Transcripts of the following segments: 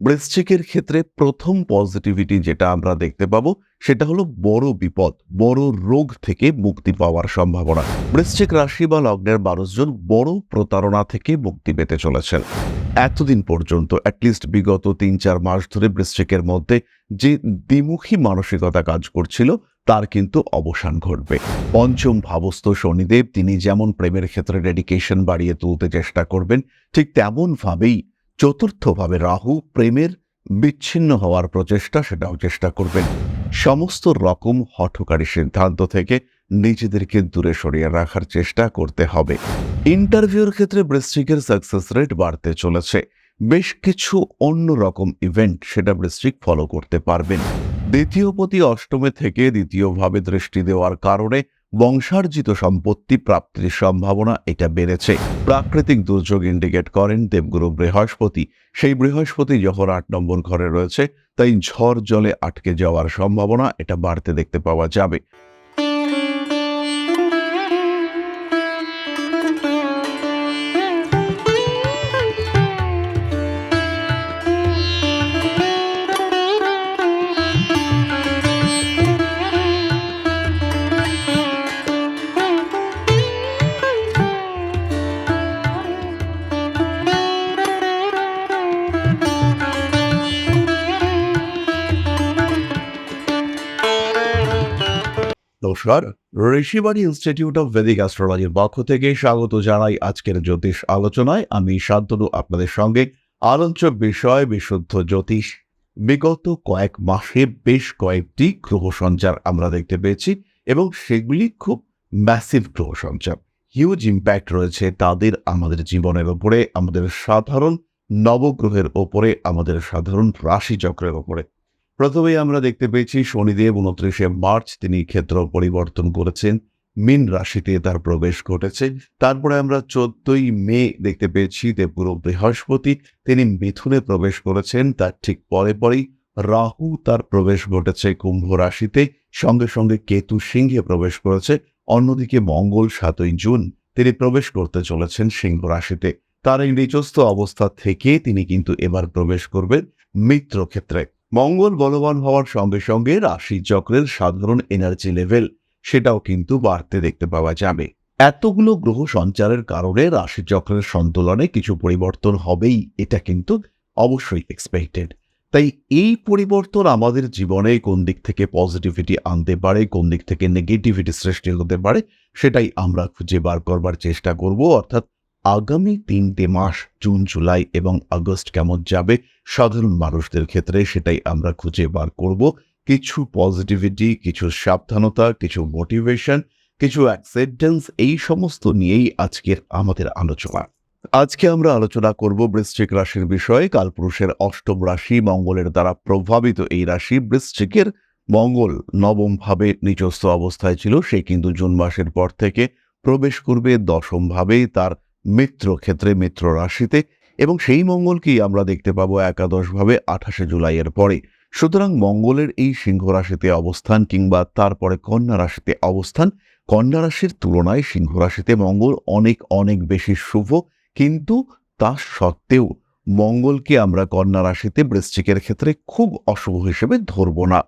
বৃশ্চিকের ক্ষেত্রে প্রথম পজিটিভিটি যেটা আমরা দেখতে পাবো, সেটা হলো বড় বিপদ, বড় রোগ থেকে মুক্তি পাওয়ার সম্ভাবনা। বৃশ্চিক রাশি বা লগ্নের মানুষজন বড় প্রতারণা থেকে মুক্তি পেতে চলেছেন। এতদিন পর্যন্ত অ্যাটলিস্ট বিগত তিন চার মাস ধরে বৃশ্চিকের মধ্যে যে দ্বিমুখী মানসিকতা কাজ করছিল, তার কিন্তু অবসান ঘটবে। পঞ্চম ভাবস্থ শনিদেব, তিনি যেমন প্রেমের ক্ষেত্রে ডেডিকেশন বাড়িয়ে তুলতে চেষ্টা করবেন, ঠিক তেমনভাবেই চতুর্থভাবে রাহু প্রেমের বিচ্ছিন্ন হওয়ার প্রচেষ্টা, সেটাও চেষ্টা করবেন। সমস্ত রকম হঠকারী সিদ্ধান্ত থেকে নিজেদেরকে দূরে সরিয়ে রাখার চেষ্টা করতে হবে। ইন্টারভিউর ক্ষেত্রে বৃশ্চিকের সাকসেস রেট বাড়তে চলেছে। বেশ কিছু অন্য রকম ইভেন্ট সেটা বৃশ্চিক ফলো করতে পারবেন। দ্বিতীয় পতি অষ্টমে থেকে দ্বিতীয়ভাবে দৃষ্টি দেওয়ার কারণে বংশার্জিত সম্পত্তি প্রাপ্তির সম্ভাবনা এটা বেড়েছে। প্রাকৃতিক দুর্যোগ ইন্ডিকেট করেন দেবগুরু বৃহস্পতি। সেই বৃহস্পতি যখন আট নম্বর ঘরে রয়েছে, তাই ঝড় জলে আটকে যাওয়ার সম্ভাবনা এটা বাড়তে দেখতে পাওয়া যাবে। নমস্কার। ঋষিবাণী ইনস্টিটিউট অফ ভেদিক অ্যাস্ট্রোলজির পক্ষ থেকে স্বাগত জানাই আজকের জ্যোতিষ আলোচনায়। আমি শান্তনু, আপনাদের সঙ্গে আলোচ্য বিষয়, বিশুদ্ধ জ্যোতিষ। বিগত কয়েক মাসে বেশ কয়েকটি গ্রহ সঞ্চার আমরা দেখতে পেয়েছি এবং সেগুলি খুব ম্যাসিভ গ্রহ সঞ্চার। হিউজ ইম্প্যাক্ট রয়েছে তাদের আমাদের জীবনের ওপরে আমাদের সাধারণ নবগ্রহের ওপরে আমাদের সাধারণ রাশিচক্রের ওপরে প্রথমেই আমরা দেখতে পেয়েছি শনিদেব উনত্রিশে মার্চ তিনি ক্ষেত্র পরিবর্তন করেছেন, মিন রাশিতে তার প্রবেশ ঘটেছে। তারপরে আমরা চোদ্দই মে দেখতে পেয়েছি দেবগুরু বৃহস্পতি তিনি মিথুনে প্রবেশ করেছেন, তার ঠিক পরে পরেই রাহু তার প্রবেশ ঘটেছে কুম্ভ রাশিতে, সঙ্গে সঙ্গে কেতু সিংহে প্রবেশ করেছে। অন্যদিকে মঙ্গল সাতই জুন তিনি প্রবেশ করতে চলেছেন সিংহ রাশিতে। তার এই নিচস্থ অবস্থা থেকে তিনি কিন্তু এবার প্রবেশ করবেন মিত্র ক্ষেত্রে মঙ্গল বলবান হওয়ার সঙ্গে সঙ্গে রাশি চক্রের সাধারণ এনার্জি লেভেল সেটাও কিন্তু বাড়তে দেখতে পাওয়া যাবে। এতগুলো গ্রহ সঞ্চারের কারণে রাশি চক্রের সন্তুলনে কিছু পরিবর্তন হবেই, এটা কিন্তু অবশ্যই এক্সপেক্টেড তাই এই পরিবর্তন আমাদের জীবনে কোন দিক থেকে পজিটিভিটি আনতে পারে, কোন দিক থেকে নেগেটিভিটি সৃষ্টি হতে পারে, সেটাই আমরা খুঁজে বার করবার চেষ্টা করব, অর্থাৎ আগামী তিনটে মাস জুন, জুলাই এবং আগস্ট কেমন যাবে? সাধারণ মানুষদের ক্ষেত্রে সেটাই আমরা খুঁজে বার করব। কিছু পজিটিভিটি কিছু সাবধানতা, কিছু মোটিভেশন কিছু অ্যাকসেপ্টেন্স এই সমস্ত নিয়েই আজকের আমাদের আলোচনা। আজকে আমরা আলোচনা করব বৃশ্চিক রাশির বিষয়ে। কালপুরুষের অষ্টম রাশি মঙ্গলের দ্বারা প্রভাবিত এই রাশি বৃশ্চিকের মঙ্গল নবম ভাবে নিজস্ব অবস্থায় ছিল। সে কিন্তু জুন মাসের পর থেকে প্রবেশ করবে। দশম ভাবে তার মিত্র ক্ষেত্রে মিত্র রাশিতে এবং সেই মঙ্গলকেই আমরা দেখতে পাবো একাদশভাবে আঠাশে জুলাইয়ের পরে। সুতরাং মঙ্গলের এই সিংহ রাশিতে অবস্থান কিংবা তারপরে কন্যা রাশিতে অবস্থান, কন্যা রাশির তুলনায় সিংহ রাশিতে মঙ্গল অনেক অনেক বেশি শুভ। কিন্তু তা সত্ত্বেও মঙ্গলকে আমরা কন্যা রাশিতে বৃশ্চিকের ক্ষেত্রে খুব অশুভ হিসেবে ধরব না।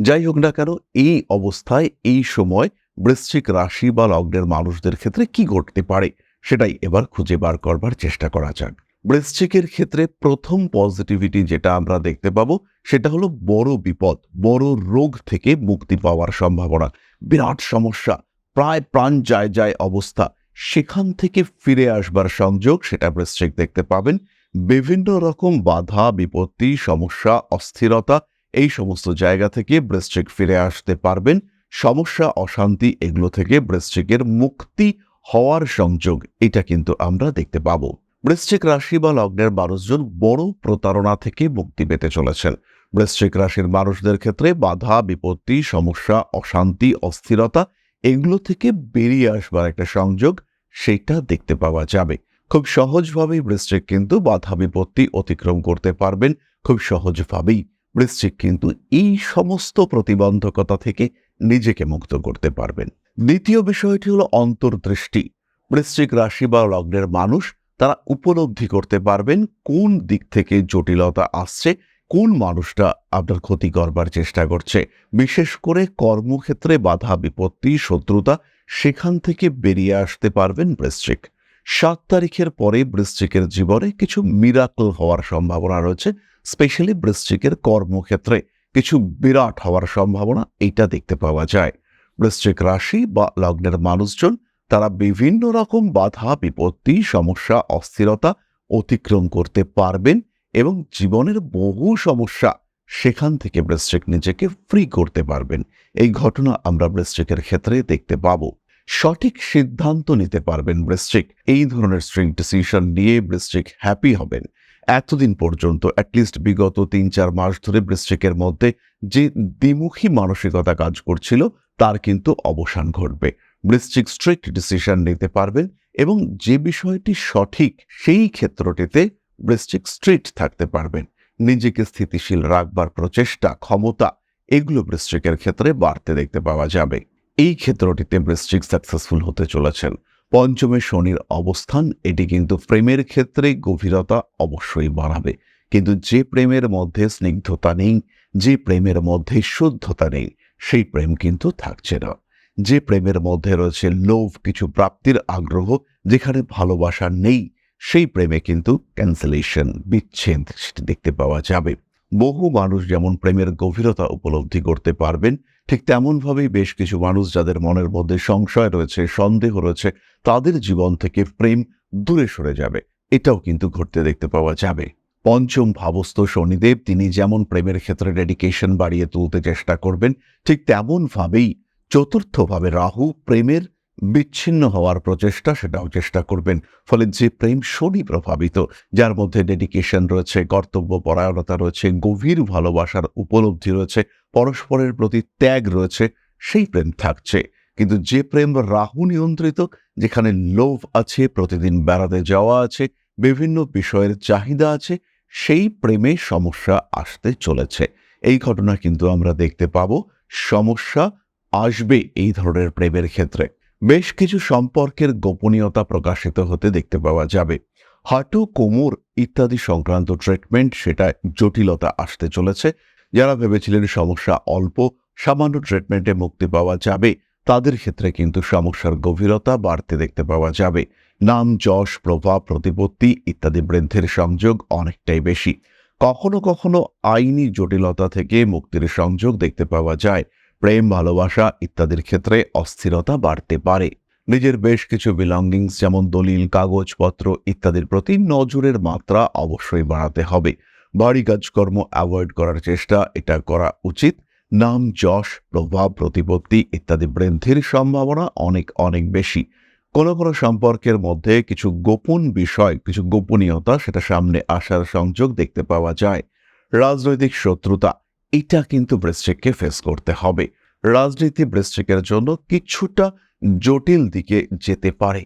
যাই হোক না কেন, এই অবস্থায়, এই সময় বৃশ্চিক রাশি বা লগ্নের মানুষদের ক্ষেত্রে কি ঘটতে পারে? সেটাই এবার খুঁজে বার করবার চেষ্টা করা যাক। বৃশ্চিকের ক্ষেত্রে প্রথম পজিটিভিটি যেটা আমরা দেখতে পাবো, সেটা হলো বড় বিপদ, বড় রোগ থেকে মুক্তি পাওয়ার সম্ভাবনা। বিরাট সমস্যা, প্রায় প্রাণ যায় যায় অবস্থা। সেখান থেকে ফিরে আসবার সংযোগ সেটা বৃশ্চিক দেখতে পাবেন। বিভিন্ন রকম বাধা, বিপত্তি, সমস্যা, অস্থিরতা, এই সমস্ত জায়গা থেকে বৃশ্চিক ফিরে আসতে পারবেন। সমস্যা, অশান্তি, এগুলো থেকে বৃশ্চিকের মুক্তি হওয়ার সংযোগ এটা কিন্তু আমরা দেখতে পাব। বৃশ্চিক রাশি বা লগ্নের মানুষজন বড় প্রতারণা থেকে মুক্তি পেতে চলেছেন। বৃশ্চিক রাশির মানুষদের ক্ষেত্রে বাধা, বিপত্তি, সমস্যা, অশান্তি, অস্থিরতা এগুলো থেকে বেরিয়ে আসবার একটা সংযোগ সেটা দেখতে পাওয়া যাবে। খুব সহজভাবেই বৃশ্চিক কিন্তু বাধা, বিপত্তি অতিক্রম করতে পারবেন। খুব সহজভাবেই বৃশ্চিক কিন্তু এই সমস্ত প্রতিবন্ধকতা থেকে নিজেকে মুক্ত করতে পারবেন। দ্বিতীয় বিষয়টি হলো অন্তর্দৃষ্টি। বৃশ্চিক রাশি বা লগ্নের মানুষ তারা উপলব্ধি করতে পারবেন কোন দিক থেকে জটিলতা আসছে, কোন মানুষটা আপনার ক্ষতি করবার চেষ্টা করছে। বিশেষ করে কর্মক্ষেত্রে বাধা, বিপত্তি, শত্রুতা সেখান থেকে বেরিয়ে আসতে পারবেন বৃশ্চিক। সাত তারিখের পরে বৃশ্চিকের জীবনে কিছু মিরাকল হওয়ার সম্ভাবনা রয়েছে, স্পেশালি বৃশ্চিকের কর্মক্ষেত্রে কিছু বিরাট হওয়ার সম্ভাবনা এটা দেখতে পাওয়া যায়। বৃশ্চিক রাশি বা লগ্নের মানুষজন, তারা বিভিন্ন রকম বাধা, বিপত্তি, সমস্যা, অস্থিরতা অতিক্রম করতে পারবেন এবং জীবনের বহু সমস্যা সেখান থেকে বৃশ্চিক নিজেকে ফ্রি করতে পারবেন। এই ঘটনা আমরা বৃশ্চিকের ক্ষেত্রে দেখতে পাব। সঠিক সিদ্ধান্ত নিতে পারবেন বৃশ্চিক। এই ধরনের স্ট্রিং ডিসিশন নিয়ে বৃশ্চিক হ্যাপি হবেন। এতদিন পর্যন্ত অ্যাটলিস্ট বিগত তিন চার মাস ধরে বৃশ্চিকের মধ্যে যে দ্বিমুখী মানসিকতা কাজ করছিল তার কিন্তু অবসান ঘটবে। বৃশ্চিক স্ট্রিক্ট ডিসিশন নিতে পারবেন এবং যে বিষয়টি সঠিক সেই ক্ষেত্রটিতে বৃশ্চিক স্ট্রিট থাকতে পারবেন। নিজেকে স্থিতিশীল রাখবার প্রচেষ্টা, ক্ষমতা, এগুলো বৃশ্চিকের ক্ষেত্রে বাড়তে দেখতে পাওয়া যাবে। এই ক্ষেত্রটিতে বৃশ্চিক সাকসেসফুল হতে চলেছেন। পঞ্চমে শনির অবস্থান, এটি কিন্তু প্রেমের ক্ষেত্রে গভীরতা অবশ্যই বাড়াবে। কিন্তু যে প্রেমের মধ্যে স্নিগ্ধতা নেই, যে প্রেমের মধ্যে শুদ্ধতা নেই সেই প্রেম কিন্তু থাকছে না। যে প্রেমের মধ্যে রয়েছে লোভ, কিছু প্রাপ্তির আগ্রহ, যেখানে ভালোবাসা নেই, সেই প্রেমে কিন্তু ক্যান্সেলেশন বিচ্ছেদ সেটি দেখতে পাওয়া যাবে। বহু মানুষ যেমন প্রেমের গভীরতা উপলব্ধি করতে পারবেন, ঠিক তেমনভাবেই বেশ কিছু মানুষ যাদের মনের মধ্যে সংশয় রয়েছে, সন্দেহ রয়েছে, তাদের জীবন থেকে প্রেম দূরে সরে যাবে। এটাও কিন্তু ঘটতে দেখতে পাওয়া যাবে। পঞ্চম ভাবস্থ শনিদেব, তিনি যেমন প্রেমের ক্ষেত্রে ডেডিকেশন বাড়িয়ে তুলতে চেষ্টা করবেন, ঠিক তেমনভাবেই চতুর্থভাবে রাহু প্রেমের বিচ্ছিন্ন হওয়ার প্রচেষ্টা সেটাও চেষ্টা করবেন। ফলে যে প্রেম শনি প্রভাবিত, যার মধ্যে ডেডিকেশন রয়েছে, কর্তব্য পরায়ণতা রয়েছে, গভীর ভালোবাসার উপলব্ধি রয়েছে, পরস্পরের প্রতি ত্যাগ রয়েছে, সেই প্রেম থাকছে। কিন্তু যে প্রেম রাহু নিয়ন্ত্রিত, যেখানে লোভ আছে, প্রতিদিন বেড়াতে যাওয়া আছে, বিভিন্ন বিষয়ের চাহিদা আছে সেই প্রেমে সমস্যা আসতে চলেছে। এই ঘটনা কিন্তু আমরা দেখতে পাব। সমস্যা আসবে এই ধরনের প্রেমের ক্ষেত্রে। বেশ কিছু সম্পর্কের গোপনীয়তা প্রকাশিত হতে দেখতে পাওয়া যাবে। হাঁটু, কোমর ইত্যাদি সংক্রান্ত ট্রিটমেন্ট সেটা জটিলতা আসতে চলেছে। যারা ভেবেছিলেন সমস্যা অল্প, সামান্য ট্রিটমেন্টে মুক্তি পাওয়া যাবে, তাদের ক্ষেত্রে কিন্তু সমস্যার গভীরতা বাড়তে দেখতে পাওয়া যাবে। নাম, যশ, প্রভাব, প্রতিপত্তি ইত্যাদি বৃদ্ধির সংযোগ অনেকটাই বেশি। কখনো কখনো আইনি জটিলতা থেকে মুক্তির সংযোগ দেখতে পাওয়া যায়। প্রেম, ভালোবাসা ইত্যাদির ক্ষেত্রে অস্থিরতা বাড়তে পারে। নিজের বেশ কিছু বিলঙ্গিংস যেমন দলিল, কাগজপত্র ইত্যাদির প্রতি নজরের মাত্রা অবশ্যই বাড়াতে হবে। বাড়ি কাজকর্ম অ্যাভয়েড করার চেষ্টা, এটা করা উচিত। নাম, যশ, প্রভাব, প্রতিপত্তি ইত্যাদি বৃদ্ধির সম্ভাবনা অনেক অনেক বেশি। কোনো কোনো সম্পর্কের মধ্যে কিছু গোপন বিষয়, কিছু গোপনীয়তা সেটা সামনে আসার সংযোগ দেখতে পাওয়া যায়। রাজনৈতিক শত্রুতা, এটা কিন্তু বৃশ্চিককে ফেস করতে হবে। রাজনীতি বৃশ্চিকের জন্য কিছুটা জটিল দিকে যেতে পারে।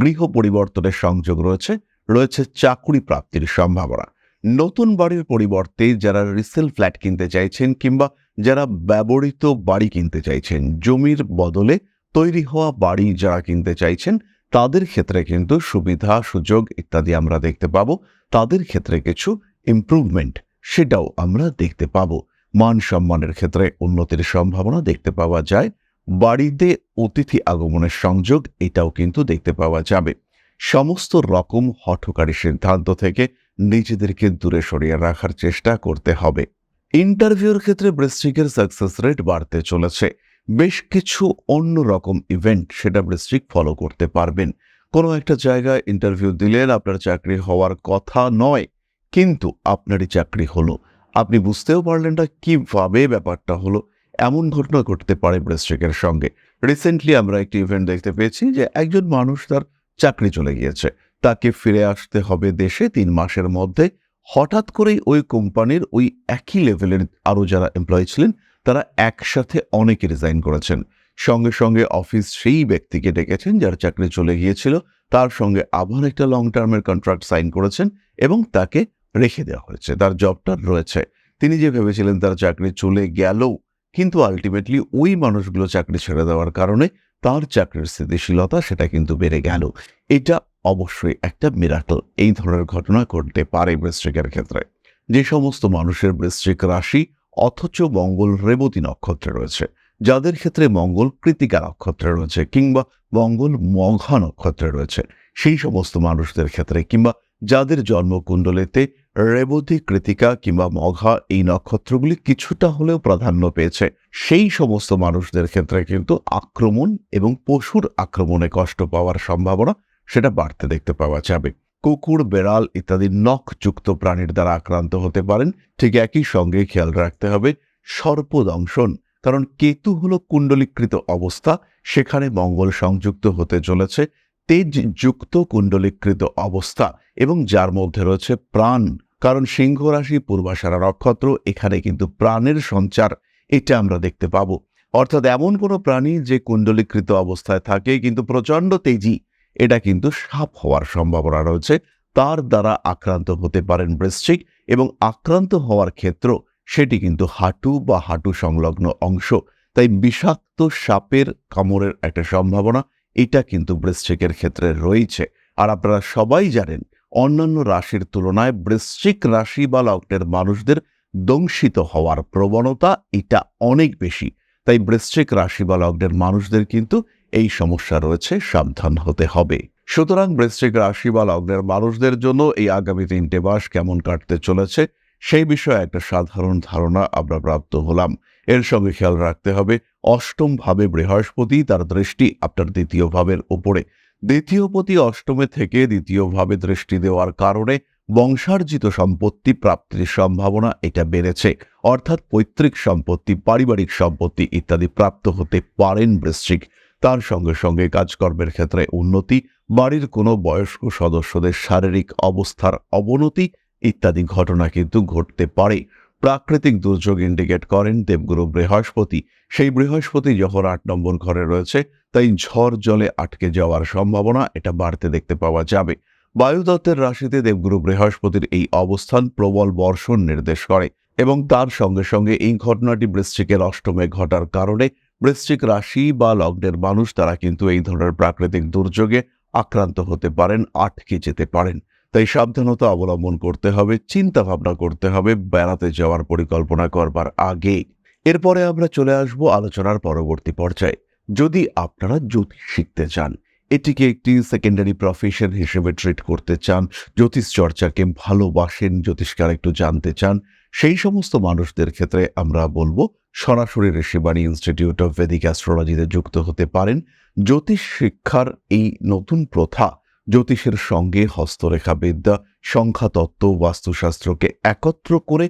গৃহ পরিবর্তনের সংযোগ রয়েছে রয়েছে চাকুরি প্রাপ্তির সম্ভাবনা। নতুন বাড়ির পরিবর্তে যারা রিসেল ফ্ল্যাট কিনতে চাইছেন কিংবা যারা ব্যবহৃত বাড়ি কিনতে চাইছেন, জমির বদলে তৈরি হওয়া বাড়ি যারা কিনতে চাইছেন, তাদের ক্ষেত্রে কিন্তু সুবিধা, সুযোগ ইত্যাদি আমরা দেখতে পাবো। তাদের ক্ষেত্রে কিছু ইমপ্রুভমেন্ট সেটাও আমরা দেখতে পাবো। মান সম্মানের ক্ষেত্রে উন্নতির সম্ভাবনা দেখতে পাওয়া যায়। বাড়িতে অতিথি আগমনের সংযোগ এটাও কিন্তু দেখতে পাওয়া যাবে। সমস্ত রকম হঠকারী সিদ্ধান্ত থেকে নিজেদেরকে দূরে সরিয়ে রাখার চেষ্টা করতে হবে। ইন্টারভিউর ক্ষেত্রে বৃশ্চিকের সাকসেস রেট বাড়তে চলেছে। বেশ কিছু অন্য রকম ইভেন্ট সেটা বৃশ্চিক ফলো করতে পারবেন। কোনো একটা জায়গায় ইন্টারভিউ দিলেন, আপনার চাকরি হওয়ার কথা নয়, কিন্তু আপনারই চাকরি হলো। আপনি বুঝতেও পারলেন না কীভাবে ব্যাপারটা হলো। এমন ঘটনা ঘটতে পারে বৃশ্চিকের সঙ্গে। রিসেন্টলি আমরা একটি ইভেন্ট দেখতে পেয়েছি যে একজন মানুষ তার চাকরি চলে গিয়েছে। তাকে ফিরে আসতে হবে দেশে তিন মাসের মধ্যে। হঠাৎ করেই ওই কোম্পানির ওই একই লেভেলের আরও যারা এমপ্লয়ি ছিলেন তারা একসাথে অনেকে রিজাইন করেছেন। সঙ্গে সঙ্গে অফিস সেই ব্যক্তিকে ডেকেছেন যার চাকরি চলে গিয়েছিল। তার সঙ্গে আবার একটা লং টার্মের কন্ট্রাক্ট সাইন করেছেন এবং তাকে রেখে দেওয়া হয়েছে। তার জবটা রয়েছে। তিনি যে ভেবেছিলেন তার চাকরি চলে গেলেও কিন্তু আলটিমেটলি ওই মানুষগুলো চাকরি ছেড়ে দেওয়ার কারণে তার চাকরির স্থিতিশীলতা সেটা কিন্তু বেড়ে গেল। এটা অবশ্যই একটা মিরাকল এই ধরনের ঘটনা ঘটতে পারে বৃশ্চিকের ক্ষেত্রে। যে সমস্ত মানুষের বৃশ্চিক রাশি অথচ মঙ্গল রেবতী নক্ষত্রে রয়েছে। যাদের ক্ষেত্রে মঙ্গল কৃতিকা নক্ষত্রে রয়েছে কিংবা মঙ্গল মঘা নক্ষত্রে রয়েছে, সেই সমস্ত মানুষদের ক্ষেত্রে কিংবা যাদের জন্মকুণ্ডলিতে রেবতী কৃতিকা কিংবা মঘা এই নক্ষত্রগুলি কিছুটা হলেও প্রাধান্য পেয়েছে, সেই সমস্ত মানুষদের ক্ষেত্রে কিন্তু আক্রমণ এবং পশুর আক্রমণে কষ্ট পাওয়ার সম্ভাবনা সেটা বাড়তে দেখতে পাওয়া যাবে। কুকুর, বেড়াল ইত্যাদি নখযুক্ত প্রাণীর দ্বারা আক্রান্ত হতে পারেন। ঠিক একই সঙ্গে খেয়াল রাখতে হবে, সর্পদংশন, কারণ কেতু হলো কুণ্ডলীকৃত অবস্থা, সেখানে মঙ্গল সংযুক্ত হতে চলেছে তেজ যুক্ত কুণ্ডলীকৃত অবস্থা এবং যার মধ্যে রয়েছে প্রাণ, কারণ সিংহ রাশি পূর্বাশারা নক্ষত্র, এখানে কিন্তু প্রাণের সঞ্চার, এটা আমরা দেখতে পাবো। অর্থাৎ এমন কোনো প্রাণী যে কুণ্ডলীকৃত অবস্থায় থাকে কিন্তু প্রচণ্ড তেজি এটা কিন্তু সাপ হওয়ার সম্ভাবনা রয়েছে। তার দ্বারা আক্রান্ত হতে পারেন বৃশ্চিক এবং আক্রান্ত হওয়ার ক্ষেত্র সেটি কিন্তু হাঁটু বা হাঁটু সংলগ্ন অংশ। তাই বিষাক্ত সাপের কামড়ের একটা সম্ভাবনা এটা কিন্তু বৃশ্চিকের ক্ষেত্রে রয়েছে। আর আপনারা সবাই জানেন, অন্যান্য রাশির তুলনায় বৃশ্চিক রাশি বা লগ্নের মানুষদের দংশিত হওয়ার প্রবণতা এটা অনেক বেশি। তাই বৃশ্চিক রাশি বা লগ্নের মানুষদের কিন্তু এই সমস্যা রয়েছে, সাবধান হতে হবে। সুতরাং বৃশ্চিক রাশি বা লগ্নের মানুষদের জন্য এই আগামী তিনটে মাস কেমন কাটতে চলেছে, সেই বিষয়ে একটা সাধারণ ধারণা আমরা প্রাপ্ত হলাম। এর সঙ্গে খেয়াল রাখতে হবে, অষ্টম ভাবে বৃহস্পতি তার দৃষ্টি আপনার দ্বিতীয় ভাবের উপরে। দ্বিতীয় পতি অষ্টমে থেকে দ্বিতীয় ভাবে দৃষ্টি দেওয়ার কারণে বংশার্জিত সম্পত্তি প্রাপ্তির সম্ভাবনা এটা বেড়েছে। অর্থাৎ পৈতৃক সম্পত্তি, পারিবারিক সম্পত্তি ইত্যাদি প্রাপ্ত হতে পারেন বৃশ্চিক। তার সঙ্গে সঙ্গে কাজকর্মের ক্ষেত্রে উন্নতি, বাড়ির কোনো বয়স্ক সদস্যদের শারীরিক অবস্থার অবনতি ইত্যাদি ঘটনা কিন্তু ঘটতে পারে। প্রাকৃতিক দুর্যোগ ইন্ডিকেট করেন দেবগুরু বৃহস্পতি। সেই বৃহস্পতি যখন আট নম্বর ঘরে রয়েছে, তাই ঝড় জলে আটকে যাওয়ার সম্ভাবনা এটা বাড়তে দেখতে পাওয়া যাবে। বায়ুদত্তের রাশিতে দেবগুরু বৃহস্পতির এই অবস্থান প্রবল বর্ষণ নির্দেশ করে এবং তার সঙ্গে সঙ্গে এই ঘটনাটি বৃশ্চিকের অষ্টমে ঘটার কারণে বৃশ্চিক রাশি বা লগ্নের মানুষ, তারা কিন্তু এই ধরনের প্রাকৃতিক দুর্যোগে আক্রান্ত হতে পারেন, আটকে যেতে পারেন। তাই সাবধানতা অবলম্বন করতে হবে চিন্তা ভাবনা করতে হবে, বেড়াতে যাওয়ার পরিকল্পনা করবার আগে। এরপরে আমরা চলে আসব আলোচনার পরবর্তী পর্যায়ে। যদি আপনারা জ্যোতিষ শিখতে চান, এটিকে একটি সেকেন্ডারি প্রফেশন হিসেবে ট্রিট করতে চান, জ্যোতিষ চর্চাকে ভালোবাসেন, জ্যোতিষকে একটু জানতে চান সেই সমস্ত মানুষদের ক্ষেত্রে আমরা বলব সরাসরি ঋষিবাণী ইনস্টিটিউট অফ ভেদিক অ্যাস্ট্রোলজিতে যুক্ত হতে পারেন। জ্যোতিষ শিক্ষার এই নতুন প্রথা, জ্যোতিষের সঙ্গে হস্তরেখা বিদ্যা সংখ্যাতত্ত্ব, বাস্তুশাস্ত্রকে একত্র করে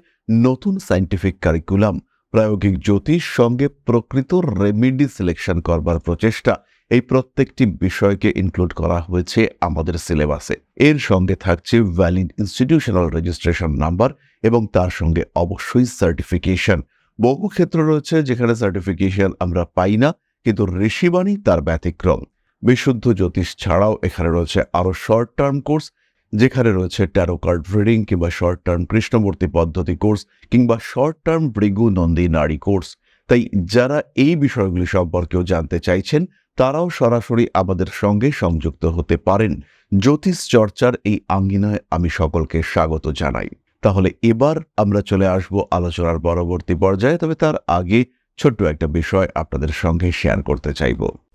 নতুন সায়েন্টিফিক কারিকুলাম প্রায়োগিক জ্যোতিষ সঙ্গে প্রকৃত রেমিডি সিলেকশন করবার প্রচেষ্টা, এই প্রত্যেকটি বিষয়কে ইনক্লুড করা হয়েছে আমাদের সিলেবাসে এর সঙ্গে থাকছে ভ্যালিড ইনস্টিটিউশনাল রেজিস্ট্রেশন নাম্বার এবং তার সঙ্গে অবশ্যই সার্টিফিকেশন বহু ক্ষেত্র রয়েছে যেখানে সার্টিফিকেশন আমরা পাই না, কিন্তু ঋষিবাণী তার ব্যতিক্রম। বিশুদ্ধ জ্যোতিষ ছাড়াও এখানে রয়েছে আরও শর্ট টার্ম কোর্স যেখানে রয়েছে ট্যারো কার্ড রিডিং কিংবা শর্ট টার্ম কৃষ্ণমূর্তি পদ্ধতি কোর্স কিংবা শর্ট টার্ম ভৃগু নন্দী নারী কোর্স তাই যারা এই বিষয়গুলি সম্পর্কেও জানতে চাইছেন, তারাও সরাসরি আমাদের সঙ্গে সংযুক্ত হতে পারেন। জ্যোতিষ চর্চার এই আঙ্গিনায় আমি সকলকে স্বাগত জানাই। তাহলে এবার আমরা চলে আসব আলোচনার পরবর্তী পর্যায়ে, তবে তার আগে ছোট্ট একটা বিষয় আপনাদের সঙ্গে শেয়ার করতে চাইব।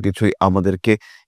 কিছুই আমাদেরকে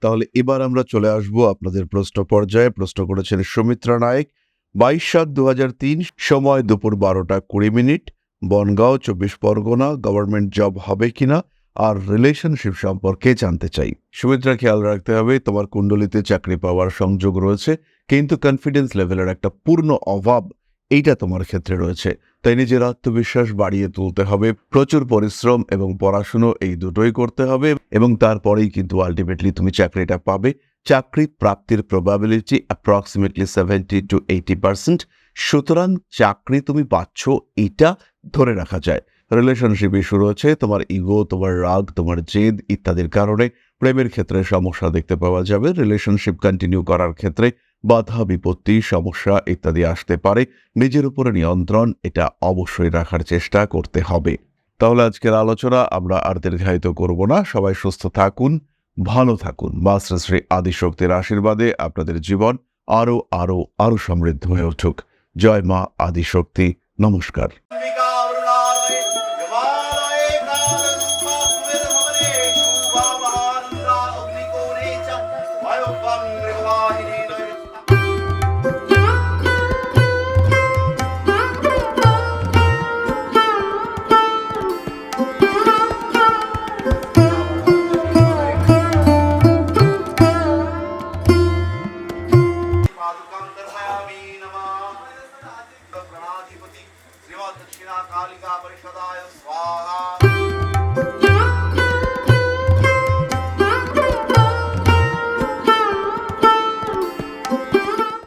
তাহলে এবার আমরা চলে আসব আপনাদের প্রশ্ন পর্যায়ে। প্রশ্ন করেছেন সুমিত্রা নায়েক। বাইশ সাত দু সময় দুপুর বারোটা কুড়ি মিনিট। বনগাঁও, চব্বিশ পরগনা গভর্নমেন্ট জব হবে কিনা? আর রিলেশনশিপ সম্পর্কে জানতে চাই। সুমিত্রা, খেয়াল রাখতে হবে, তোমার কুণ্ডলিতে চাকরি পাওয়ার সংযোগ রয়েছে, কিন্তু কনফিডেন্স লেভেলের একটা পূর্ণ অভাব এইটা তোমার ক্ষেত্রে রয়েছে। তাই নিজের আত্মবিশ্বাস বাড়িয়ে তুলতে হবে, প্রচুর পরিশ্রম এবং পড়াশুনো এই দুটোই করতে হবে এবং তারপরেই কিন্তু আলটিমেটলি তুমি চাকরিটা পাবে। চাকরি প্রাপ্তির probability approximately seventy two eighty percent সুতরাং চাকরি তুমি পাচ্ছ, এটা ধরে রাখা যায়। রিলেশনশিপ ইস্যু রয়েছে, তোমার ইগো তোমার রাগ, তোমার জেদ ইত্যাদির কারণে প্রেমের ক্ষেত্রে সমস্যা দেখতে পাওয়া যাবে। রিলেশনশিপ কন্টিনিউ করার ক্ষেত্রে বাধা, বিপত্তি, সমস্যা ইত্যাদি আসতে পারে। নিজের উপরে নিয়ন্ত্রণ, এটা অবশ্যই রাখার চেষ্টা করতে হবে। তাহলে আজকের আলোচনা আমরা আর দীর্ঘায়িত করব না। সবাই সুস্থ থাকুন, ভালো থাকুন। মা শ্রী আদিশক্তির আশীর্বাদে আপনাদের জীবন আরও আরও আরও সমৃদ্ধ হয়ে উঠুক। জয় মা আদিশক্তি। নমস্কার।